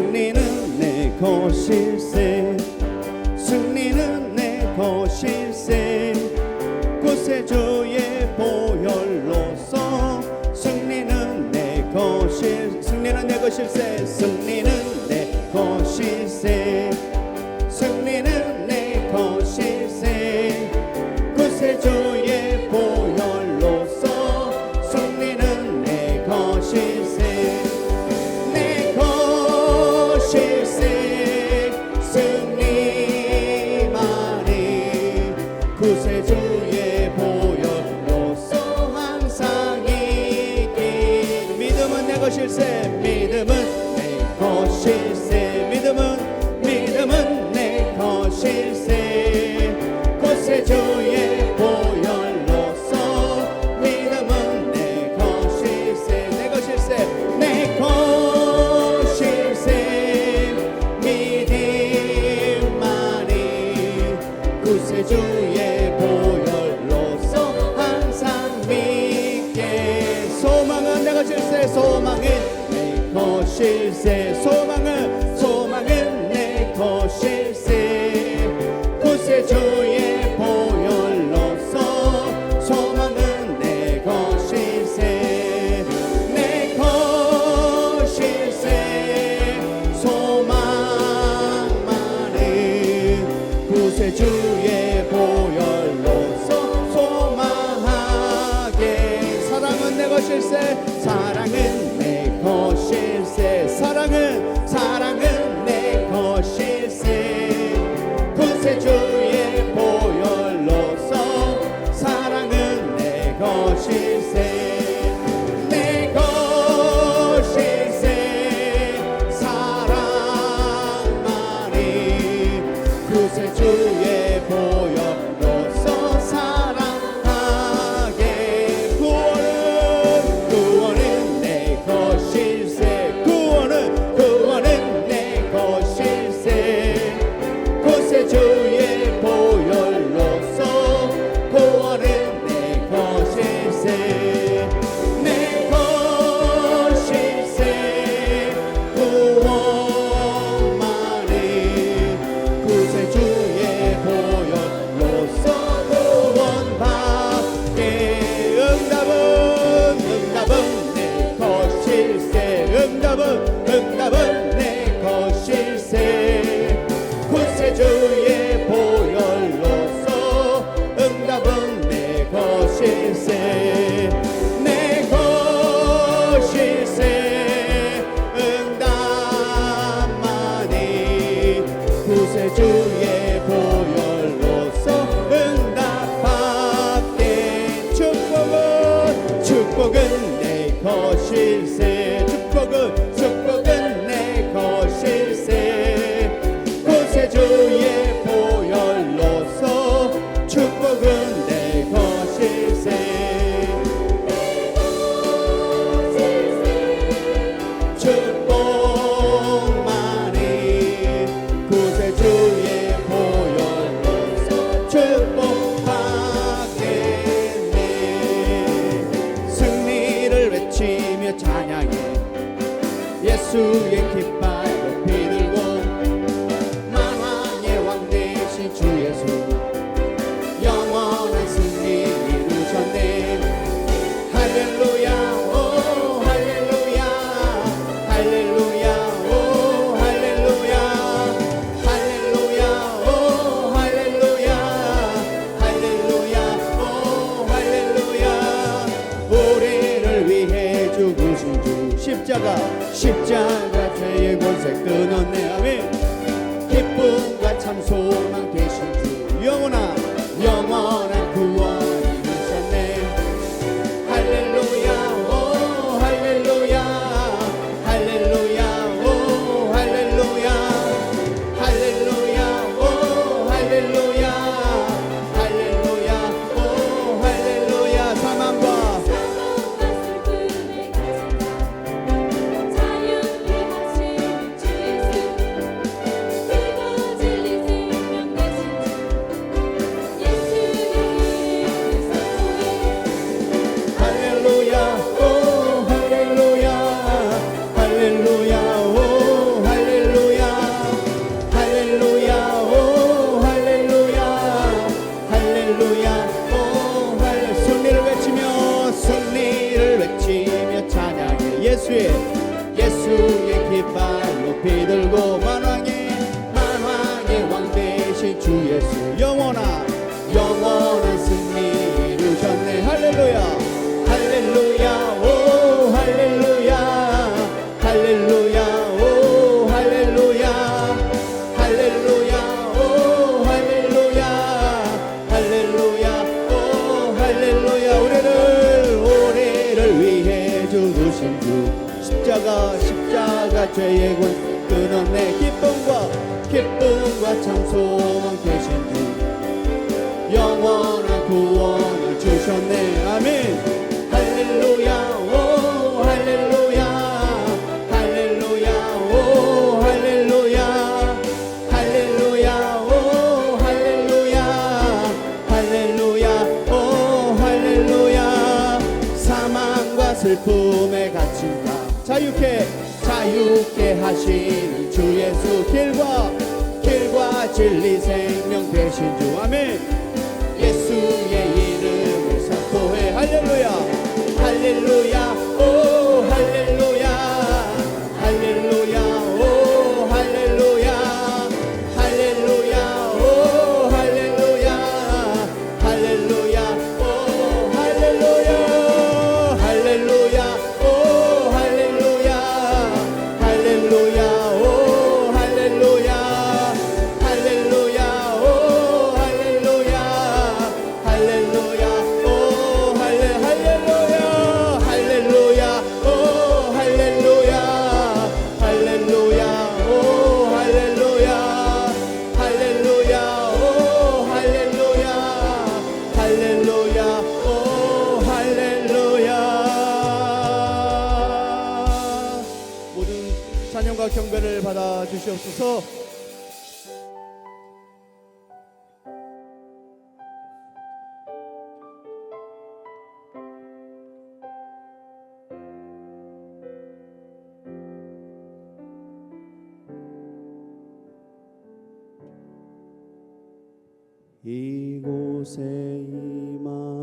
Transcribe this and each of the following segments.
승리는 내 것일세. 승리는 내 것일세. 구세주의 보혈로서 승리는 내 것일 승리는 내 것일세. 승리는 내 것일세. 승리는 내 것일세. 구세주의 보혈로서 승리는 내 것일세 것일세 사랑은 내 것일세. 사랑은 사랑 할렐루야 우리를 우리를 위해 죽으신 주. 십자가 십자가 죄의 권 끊었네. 기쁨과 기쁨과 참 소망 되신 주. 자유케 자유케 하시는 주 예수 길과 길과 진리 생명 되신 주. 아멘. 예수의 이름을 선포해. 할렐루야. 할렐루야. 곳에 임하신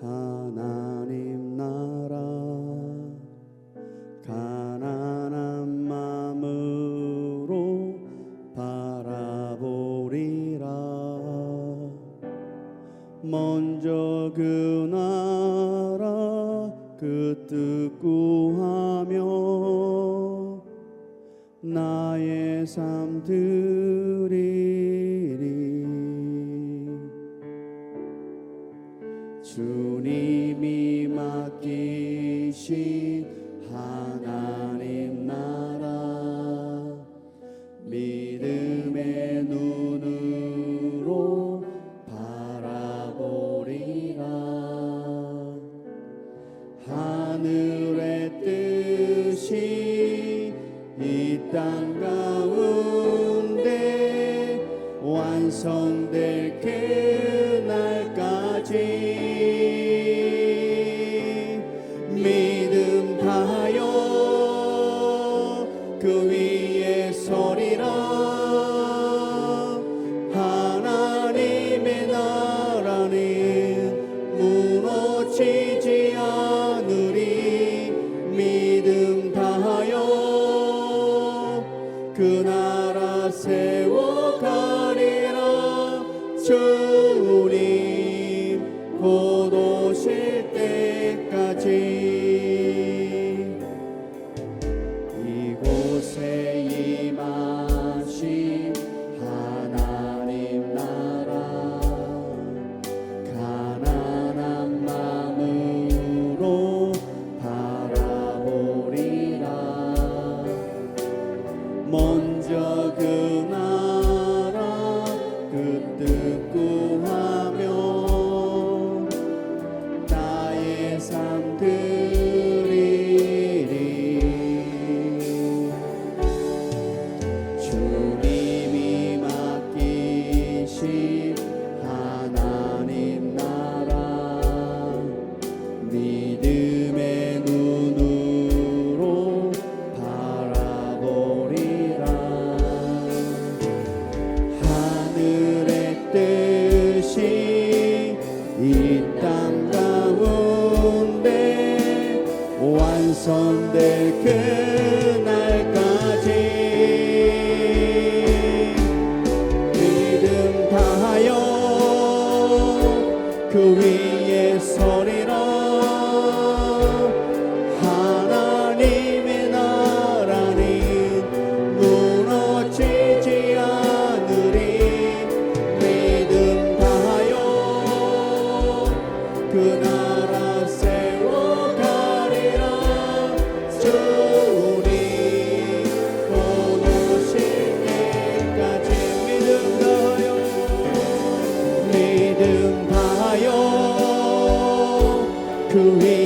하나님 나라. 가난한 마음으로 바라보리라. 먼저 그 나라 그 뜻 구하며 나의 삶들이 하나님 나라. 믿음의 눈으로 바라보리라. 하늘의 뜻이 이 땅 가운데 완성될 그 우리 고 teu. victory.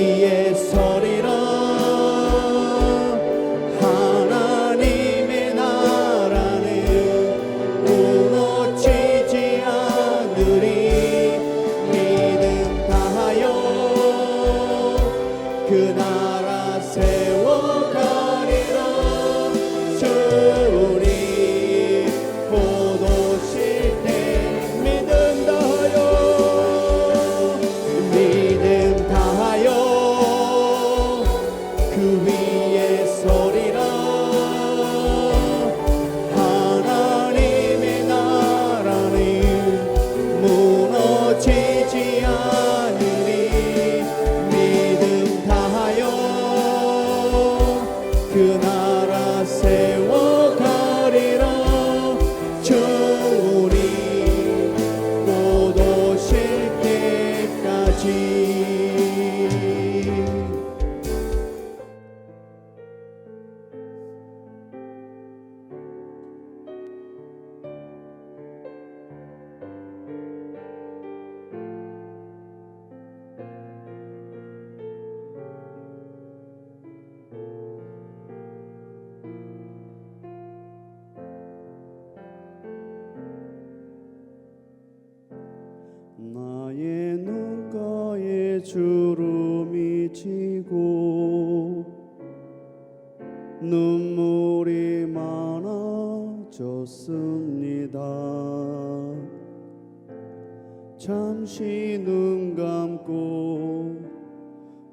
잠시 눈 감고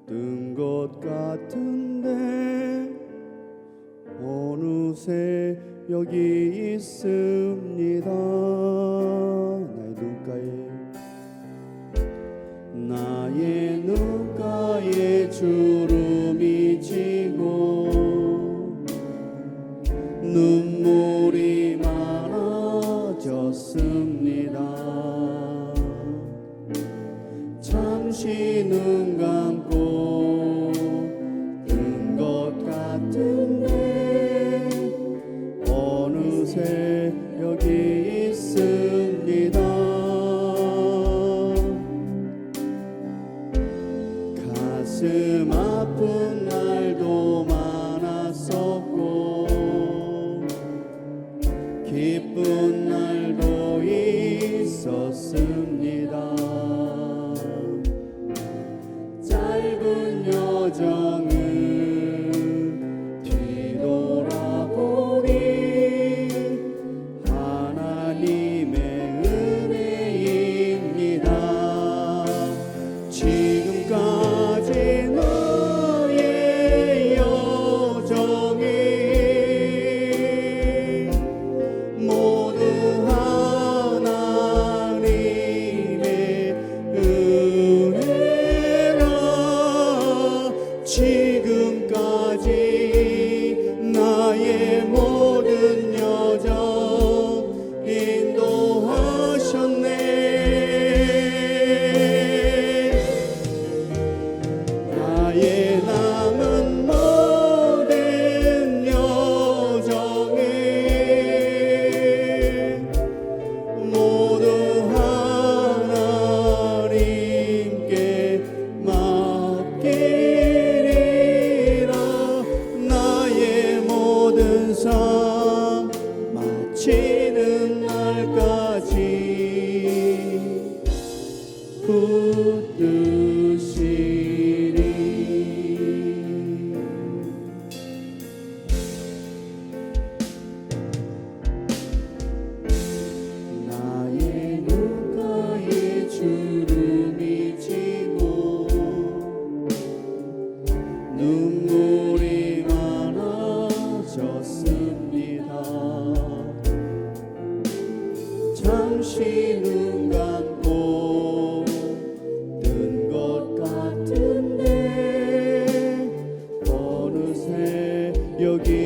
뜬 것 같은데 어느새 여기 있습니다. 나의 눈가에 나의 눈가에 주 신음 감고. 웃듯이 you'll give.